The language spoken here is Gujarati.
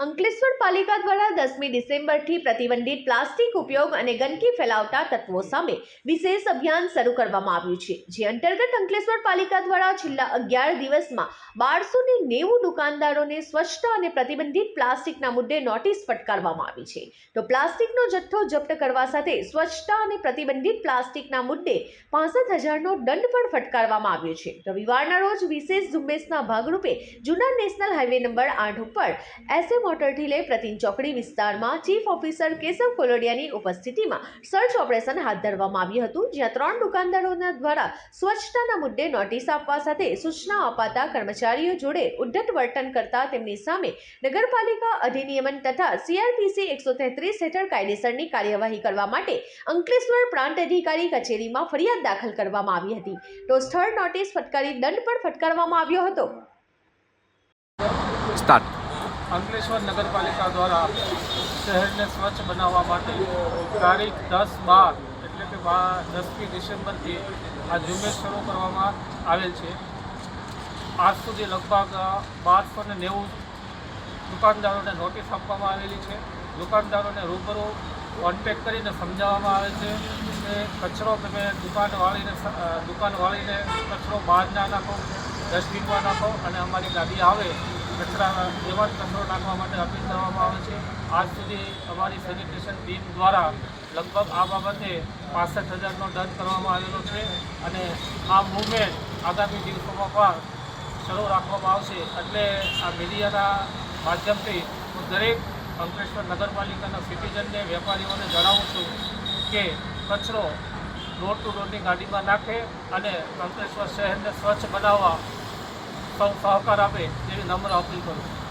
અંકલેશ્વર પાલિકા દ્વારા દસમી ડિસેમ્બરથી પ્રતિબંધિત પ્લાસ્ટિક ઉપયોગ અને ગંદકી ફેલાવતા તત્વો સામે વિશેષ અભિયાન શરૂ કરવામાં આવ્યું છે, જે અંતર્ગત અંકલેશ્વર પાલિકા દ્વારા છેલ્લા અગિયાર દિવસમાં બારસો ને નેવું દુકાનદારોને સ્વચ્છતા અને પ્રતિબંધિત પ્લાસ્ટિકના મુદ્દે નોટિસ ફટકારવામાં આવી છે. તો પ્લાસ્ટિકનો જથ્થો જપ્ત કરવા સાથે સ્વચ્છતા અને પ્રતિબંધિત પ્લાસ્ટિકના મુદ્દે પાસઠ હજારનો દંડ પણ ફટકારવામાં આવ્યો છે. રવિવારના રોજ વિશેષ ઝુંબેશના ભાગરૂપે જૂના નેશનલ હાઈવે નંબર આઠ ઉપર એસએ મોટરથી લઈ પ્રતિન ચોકડી વિસ્તારમાં ચીફ ઓફિસર કેશવ કોલોડિયાની ઉપસ્થિતિમાં સર્ચ ઓપરેશન હાથ ધરવામાં આવ્યું હતું, જ્યાં ત્રણ દુકાનદારોના દ્વારા સ્વચ્છતાના મુદ્દે નોટિસ આપવા સાથે સૂચના અપાતા કર્મચારીઓ જોડે ઉદ્ધત વર્તન કરતા તેમની સામે નગરપાલિકા અધિનિયમન તથા સીઆરપીસી એકસો તેત્રીસ હેઠળ કાયદેસરની કાર્યવાહી કરવા માટે અંકલેશ્વર પ્રાંત અધિકારી કચેરીમાં ફરિયાદ દાખલ કરવામાં આવી હતી. તો સ્થળ નોટિસ ફટકારી દંડ પણ ફટકારવામાં આવ્યો હતો. સ્ટાર્ટ અંકલેશ્વર નગરપાલિકા દ્વારા શહેરને સ્વચ્છ બનાવવા માટે તારીખ દસ બાર, એટલે કે બાર દસમી ડિસેમ્બરથી આ ઝુંબેશ શરૂ કરવામાં આવેલ છે. આજ સુધી લગભગ બારસો ને નેવું દુકાનદારોને નોટિસ આપવામાં આવેલી છે. દુકાનદારોને રૂબરૂ કોન્ટેક કરીને સમજાવવામાં આવે છે કે કચરો તમે દુકાન વાળીને દુકાન વાળીને કચરો બહાર ના નાખો, ડસ્ટબિનમાં નાખો અને અમારી ગાડી આવે કચરા એવા જ કચરો નાખવા માટે અપીલ કરવામાં આવે છે. આજ સુધી અમારી સેનિટેશન ટીમ દ્વારા લગભગ આ બાબતે પાસઠ હજારનો દંડ કરવામાં આવેલો છે અને આ મુવમેન્ટ આગામી દિવસોમાં પણ શરૂ રાખવામાં આવશે. એટલે આ મીડિયાના માધ્યમથી હું દરેક અંકલેશ્વર નગરપાલિકાના સિટીઝનને વેપારીઓને જણાવું છું કે કચરો રોડ ટુ રોડની ગાડીમાં નાખે અને અંકલેશ્વર શહેરને સ્વચ્છ બનાવવા સૌ સહકાર આપે તેવી નમ્ર અપીલ કરું છું